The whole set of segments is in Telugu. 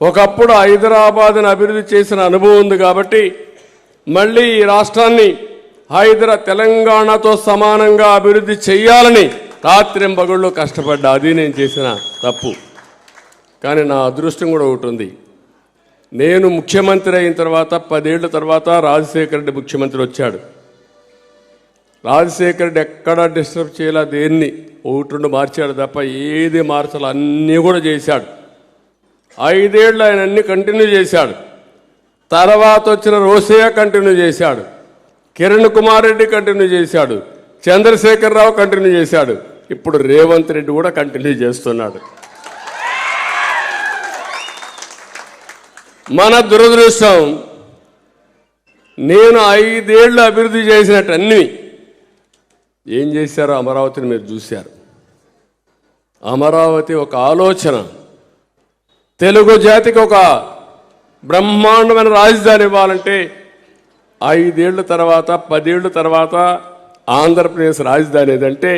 ఒకప్పుడు హైదరాబాద్ను అభివృద్ధి చేసిన అనుభవం ఉంది కాబట్టి మళ్ళీ ఈ రాష్ట్రాన్ని హైదరా తెలంగాణతో సమానంగా అభివృద్ధి చేయాలని రాత్రింబగుళ్ళు కష్టపడ్డా. అది నేను చేసిన తప్పు. కానీ నా అదృష్టం కూడా ఒకటి ఉంది. నేను ముఖ్యమంత్రి అయిన తర్వాత పదేళ్ళ తర్వాత రాజశేఖర రెడ్డి ముఖ్యమంత్రి వచ్చాడు. రాజశేఖర రెడ్డి ఎక్కడా డిస్టర్బ్ చేయలే దేన్ని? ఒకటి రెండు మార్చాడు తప్ప ఏది మార్చాలో అన్నీ కూడా చేశాడు. ఐదేళ్ళు ఆయన అన్ని కంటిన్యూ చేశాడు. తర్వాత వచ్చిన రోసయ్య కంటిన్యూ చేశాడు. కిరణ్ కుమార్ రెడ్డి కంటిన్యూ చేశాడు. చంద్రశేఖరరావు కంటిన్యూ చేశాడు. ఇప్పుడు రేవంత్ రెడ్డి కూడా కంటిన్యూ చేస్తున్నాడు. మన దురదృష్టం నేను ఐదేళ్ళు అభివృద్ధి చేసినట్టు అన్ని ఏం చేశారో అమరావతిని మీరు చూశారు. అమరావతి ఒక ఆలోచన. తెలుగు జాతికి ఒక బ్రహ్మాండమైన రాజధాని ఇవ్వాలంటే ఐదేళ్ళ తర్వాత పదేళ్ళ తర్వాత ఆంధ్రప్రదేశ్ రాజధాని ఏదంటే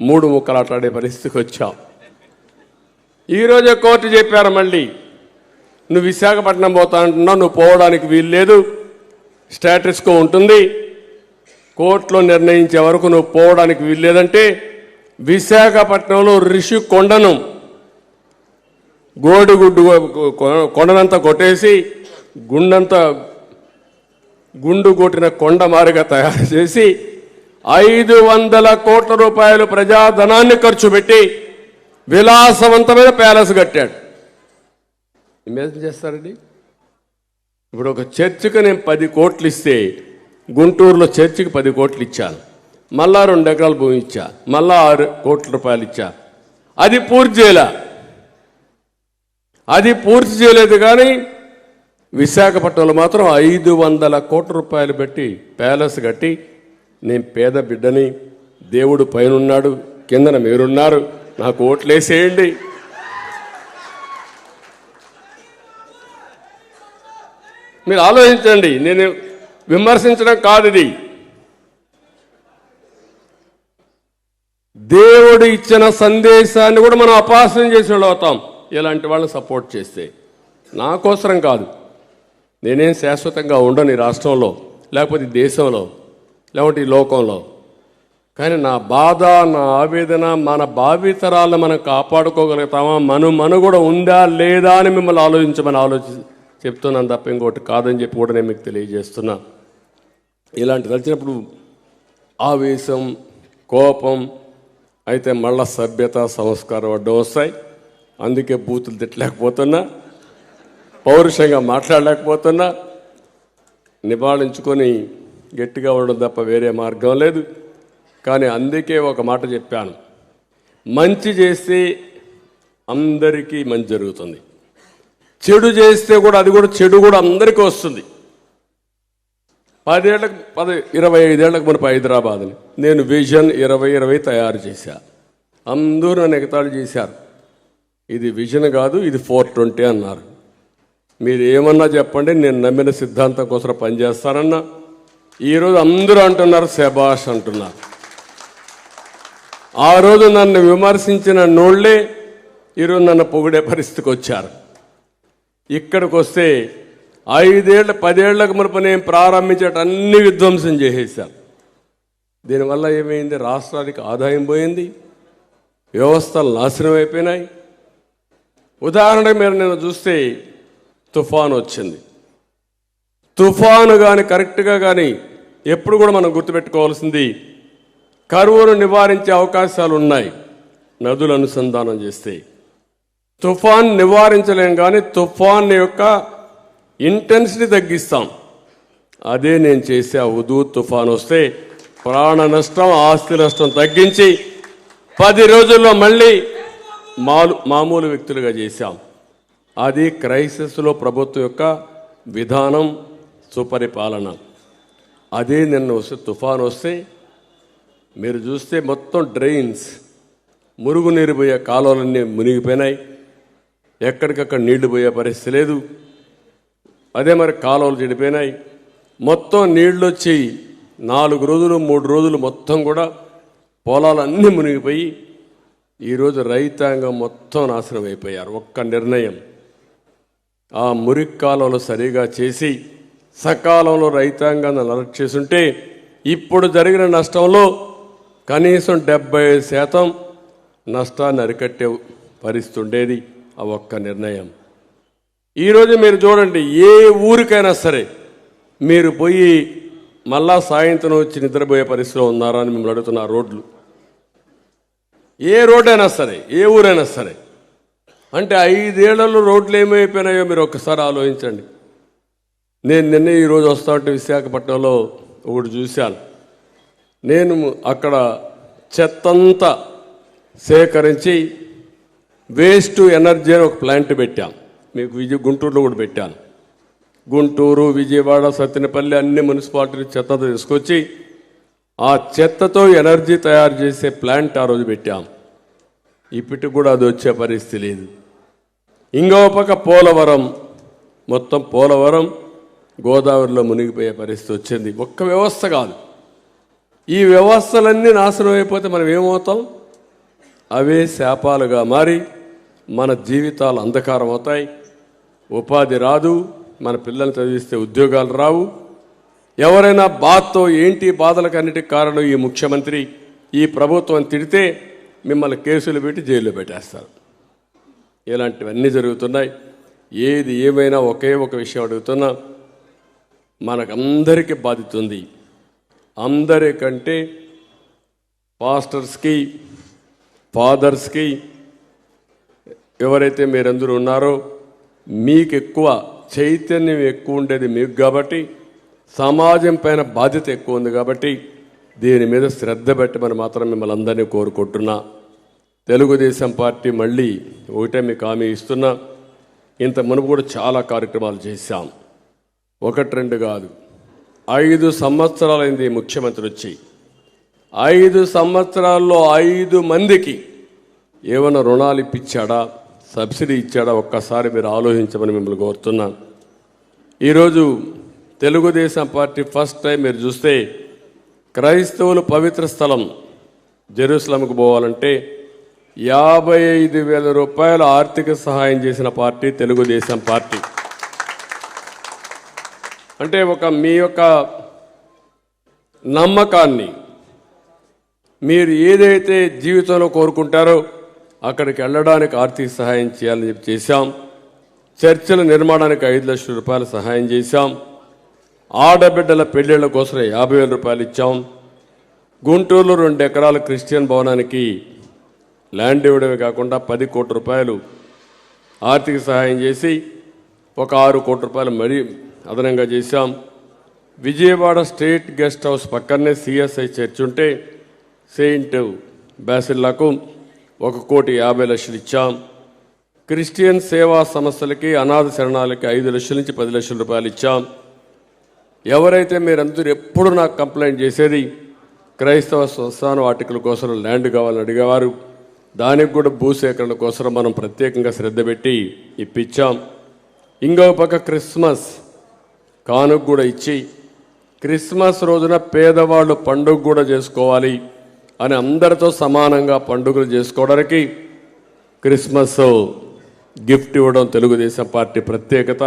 మూడు ముక్కలాట్లాడే పరిస్థితికి వచ్చాం. ఈరోజే కోర్టు చెప్పారు మళ్ళీ నువ్వు విశాఖపట్నం పోతా అంటున్నావు నువ్వు పోవడానికి వీలు లేదు స్టేటస్కో ఉంటుంది కోర్టులో నిర్ణయించే వరకు నువ్వు పోవడానికి వీలు లేదంటే విశాఖపట్నంలో రిషి కొండను గోడిగుడ్డు కొండనంతా కొట్టేసి గుండంతా గుండు కొట్టిన కొండ మారిగా తయారు చేసి ఐదు వందల కోట్ల రూపాయలు ప్రజాధనాన్ని ఖర్చు పెట్టి విలాసవంతమైన ప్యాలెస్ కట్టాడు. ఇమేజిన్ చేస్తారండి? ఇప్పుడు ఒక చర్చికి నేను పది కోట్లు ఇస్తే గుంటూరులో చర్చికి పది కోట్లు ఇచ్చాను మళ్ళా రెండు ఎకరాల భూమి ఇచ్చా. మళ్ళా ఆరు కోట్ల రూపాయలు ఇచ్చా. అది పూర్తి చేయలే. అది పూర్తి చేయలేదు కానీ విశాఖపట్నంలో మాత్రం ఐదు వందల కోట్ల రూపాయలు పెట్టి ప్యాలెస్ కట్టి నేను పేద బిడ్డని దేవుడు పైనున్నాడు కిందన మీరున్నారు. నాకు ఓట్లేసేయండి. మీరు ఆలోచించండి నేను విమర్శించడం కాదు ఇది. దేవుడు ఇచ్చిన సందేశాన్ని కూడా మనం అపాసన చేసి వాళ్ళు అవుతాం. ఇలాంటి వాళ్ళని సపోర్ట్ చేస్తే నా కోసరం కాదు. నేనేం శాశ్వతంగా ఉండను ఈ రాష్ట్రంలో లేకపోతే ఈ దేశంలో లేకపోతే ఈ లోకంలో. కానీ నా బాధ నా ఆవేదన మన భావితరాలను మనం కాపాడుకోగలుగుతామా? మను మను కూడా ఉందా లేదా అని మిమ్మల్ని ఆలోచించమని ఆలోచి చెప్తున్నాను తప్ప ఇంకోటి కాదని చెప్పి కూడా నేను మీకు తెలియజేస్తున్నా. ఇలాంటి వచ్చినప్పుడు ఆవేశం కోపం అయితే మళ్ళా సభ్యత సంస్కారం అడ్డం వస్తాయి అందుకే బూతులు తిట్టలేకపోతున్నా పౌరుషంగా మాట్లాడలేకపోతున్నా నివాళించుకొని గట్టిగా ఉండడం తప్ప వేరే మార్గం లేదు. కానీ అందుకే ఒక మాట చెప్పాను. మంచి చేస్తే అందరికీ మంచి జరుగుతుంది. చెడు చేస్తే కూడా అది కూడా చెడు కూడా అందరికీ వస్తుంది. పదేళ్ళకు పది ఇరవై ఐదేళ్ళకు మనపు హైదరాబాద్ని. నేను విజన్ ఇరవై ఇరవై తయారు చేశా. అందరూ నన్ను ఎగతాళి చేశారు. ఇది విజన్ కాదు ఇది ఫోర్ ట్వంటీ అన్నారు. మీరు ఏమన్నా చెప్పండి నేను నమ్మిన సిద్ధాంతం కోసం పనిచేస్తానన్న. ఈరోజు అందరూ అంటున్నారు శబాష్ అంటున్నారు. ఆ రోజు నన్ను విమర్శించిన నోళ్ళే ఈరోజు నన్ను పొగిడే పరిస్థితికి వచ్చారు. ఇక్కడికి వస్తే ఐదేళ్ళ పదేళ్ళకు మునుపు నేను ప్రారంభించేట అన్ని విధ్వంసం చేసేసాను దీనివల్ల ఏమైంది? రాష్ట్రానికి ఆదాయం పోయింది వ్యవస్థలు నాశనం అయిపోయినాయి. ఉదాహరణకు మీరు నేను చూస్తే తుఫాను వచ్చింది. తుఫాను కానీ కరెక్ట్గా కానీ ఎప్పుడు కూడా మనం గుర్తుపెట్టుకోవాల్సింది కరువును నివారించే అవకాశాలు ఉన్నాయి నదులు అనుసంధానం చేస్తే. తుఫాన్ నివారించలేం కానీ తుఫాన్ యొక్క ఇంటెన్సిటీ తగ్గిస్తాం. అదే నేను చేసే ఆ ఉదూ తుఫాన్ వస్తే ప్రాణ నష్టం ఆస్తి నష్టం తగ్గించి పది రోజుల్లో మళ్ళీ మాలు మామూలు వ్యక్తులుగా చేశాం. అది క్రైసిస్లో ప్రభుత్వం యొక్క విధానం సుపరిపాలన. అదే నిన్న వస్తే తుఫాన్ వస్తే మీరు చూస్తే మొత్తం డ్రైన్స్ మురుగునీరు పోయే కాలువలన్నీ మునిగిపోయినాయి. ఎక్కడికక్కడ నీళ్ళు పోయే పరిస్థితి లేదు. అదే మరి కాలువలు చెడిపోయినాయి. మొత్తం నీళ్ళు వచ్చి నాలుగు రోజులు మూడు రోజులు మొత్తం కూడా పొలాలన్నీ మునిగిపోయి ఈరోజు రైతాంగం మొత్తం నాశనం అయిపోయారు. ఒక్క నిర్ణయం. ఆ మురికి సరిగా చేసి సకాలంలో రైతాంగాన్ని అలర్ట్ చేసుంటే ఇప్పుడు జరిగిన నష్టంలో కనీసం డెబ్బై శాతం నష్టాన్ని అరికట్టే పరిస్థితి ఉండేది ఆ ఒక్క నిర్ణయం. ఈరోజు మీరు చూడండి ఏ ఊరికైనా సరే మీరు పోయి మళ్ళా సాయంత్రం వచ్చి నిద్రపోయే పరిస్థితిలో ఉన్నారా అని మిమ్మల్ని అడుగుతున్న రోడ్లు. ఏ రోడ్డైనా సరే ఏ ఊరైనా సరే. అంటే ఐదేళ్ళలో రోడ్లు ఏమైపోయినాయో మీరు ఒక్కసారి ఆలోచించండి. నేను నిన్న ఈరోజు వస్తా ఉంటే విశాఖపట్నంలో ఒకటి చూశాను. నేను అక్కడ చెత్తంతా సేకరించి వేస్ట్ ఎనర్జీ అని ఒక ప్లాంట్ పెట్టాం మీకు విజయ గుంటూరులో కూడా పెట్టాను. గుంటూరు విజయవాడ సత్యనపల్లి అన్ని మున్సిపాలిటీలు చెత్త తీసుకొచ్చి ఆ చెత్తతో ఎనర్జీ తయారు చేసే ప్లాంట్ ఆ రోజు పెట్టాం. ఇప్పటికి కూడా అది వచ్చే పరిస్థితి లేదు. ఇంకో పక్క పోలవరం మొత్తం పోలవరం గోదావరిలో మునిగిపోయే పరిస్థితి వచ్చింది. ఒక్క వ్యవస్థ కాదు. ఈ వ్యవస్థలన్నీ నాశనం అయిపోతే మనం ఏమవుతాం? అవే శాపాలుగా మారి మన జీవితాలు అంధకారం అవుతాయి. ఉపాధి రాదు. మన పిల్లల్ని చదివిస్తే ఉద్యోగాలు రావు. ఎవరైనా బాధతో ఏంటి బాధలకు కారణం ఈ ముఖ్యమంత్రి? ఈ ప్రభుత్వం తిడితే మిమ్మల్ని కేసులు పెట్టి జైల్లో పెట్టేస్తారు. ఇలాంటివన్నీ జరుగుతున్నాయి. ఏది ఏమైనా ఒకే ఒక విషయం అడుగుతున్నా మనకందరికీ బాధితుంది అందరికంటే పాస్టర్స్కి ఫాదర్స్కి ఎవరైతే మీరందరూ ఉన్నారో మీకు ఎక్కువ చైతన్యం ఎక్కువ ఉండేది మీకు కాబట్టి సమాజం పైన బాధ్యత ఎక్కువ ఉంది కాబట్టి దీని మీద శ్రద్ధ పెట్టమని మాత్రం మిమ్మల్ని అందరినీ కోరుకుంటున్నా. తెలుగుదేశం పార్టీ మళ్ళీ ఒకటే మీకు హామీ ఇస్తున్నా. ఇంత మునుపు కూడా చాలా కార్యక్రమాలు చేశాం. ఒకటి రెండు కాదు. ఐదు సంవత్సరాలైంది ముఖ్యమంత్రి వచ్చి. ఐదు సంవత్సరాల్లో ఐదు మందికి ఏమైనా రుణాలు ఇప్పించాడా? సబ్సిడీ ఇచ్చాడా? ఒక్కసారి మీరు ఆలోచించమని మిమ్మల్ని కోరుతున్నాను ఈరోజు తెలుగుదేశం పార్టీ ఫస్ట్ టైం మీరు చూస్తే క్రైస్తవులు పవిత్ర స్థలం జెరూసలంకు పోవాలంటే యాభై ఐదు వేల రూపాయల ఆర్థిక సహాయం చేసిన పార్టీ తెలుగుదేశం పార్టీ. అంటే ఒక మీ యొక్క నమ్మకాన్ని మీరు ఏదైతే జీవితంలో కోరుకుంటారో అక్కడికి వెళ్ళడానికి ఆర్థిక సహాయం చేయాలని చెప్పి చేశాం. చర్చల నిర్మాణానికి ఐదు లక్షల రూపాయలు సహాయం చేశాం. ఆడబిడ్డల పెళ్ళిళ్ళ కోసం యాభై వేల రూపాయలు ఇచ్చాం. గుంటూరులో రెండు ఎకరాల క్రిస్టియన్ భవనానికి ల్యాండ్ ఇవ్వడమే కాకుండా పది కోట్ల రూపాయలు ఆర్థిక సహాయం చేసి ఒక ఆరు కోట్ల రూపాయలు మరీ అదనంగా చేశాం. విజయవాడ స్టేట్ గెస్ట్ హౌస్ పక్కనే సిఎస్ఐ చర్చ్ ఉంటే సెయింట్ బ్యాసిల్లాకు ఒక కోటి యాభై లక్షలు ఇచ్చాం. క్రిస్టియన్ సేవా సంస్థలకి అనాథ శరణాలకి ఐదు లక్షల నుంచి పది లక్షల రూపాయలు ఇచ్చాం. ఎవరైతే మీరందరూ ఎప్పుడు నాకు కంప్లైంట్ చేసేది క్రైస్తవ సంస్థానం వాటికల కోసం ల్యాండ్ కావాలని అడిగేవారు. దానికి కూడా భూసేకరణ కోసం మనం ప్రత్యేకంగా శ్రద్ధ పెట్టి ఇప్పించాం. ఇంకో పక్క క్రిస్మస్ కానుక కూడా ఇచ్చి క్రిస్మస్ రోజున పేదవాళ్ళు పండుగ కూడా చేసుకోవాలి అని అందరితో సమానంగా పండుగలు చేసుకోవడానికి క్రిస్మస్ గిఫ్ట్ ఇవ్వడం తెలుగుదేశం పార్టీ ప్రత్యేకత.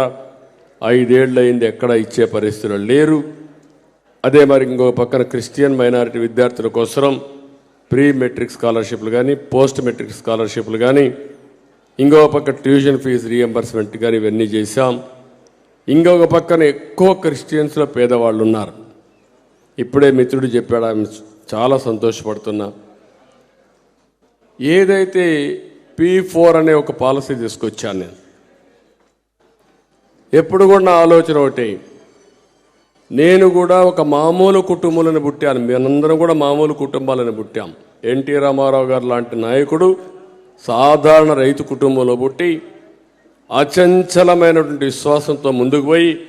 ఐదేళ్ళయింది ఎక్కడ ఇచ్చే పరిస్థితులు లేరు. అదే మరి ఇంకో పక్కన క్రిస్టియన్ మైనారిటీ విద్యార్థుల కోసరం ప్రీ మెట్రిక్ స్కాలర్షిప్లు కానీ పోస్ట్ మెట్రిక్ స్కాలర్షిప్లు కానీ ఇంకో పక్క ట్యూషన్ ఫీజు రీఎంబర్స్మెంట్ కానీ ఇవన్నీ చేశాం. ఇంకొక పక్కన ఎక్కువ క్రిస్టియన్స్లో పేదవాళ్ళు ఉన్నారు ఇప్పుడే మిత్రుడు చెప్పాడు ఆమె చాలా సంతోషపడుతున్నా. ఏదైతే పీ ఫోర్ అనే ఒక పాలసీ తీసుకొచ్చాను నేను ఎప్పుడు కూడా నా ఆలోచన ఒకటి. నేను కూడా ఒక మామూలు కుటుంబాలను పుట్టాను. మేమందరం కూడా మామూలు కుటుంబాలను పుట్టాం. ఎన్టీ రామారావు గారు లాంటి నాయకుడు సాధారణ రైతు కుటుంబంలో పుట్టి అచంచలమైనటువంటి విశ్వాసంతో ముందుకు పోయి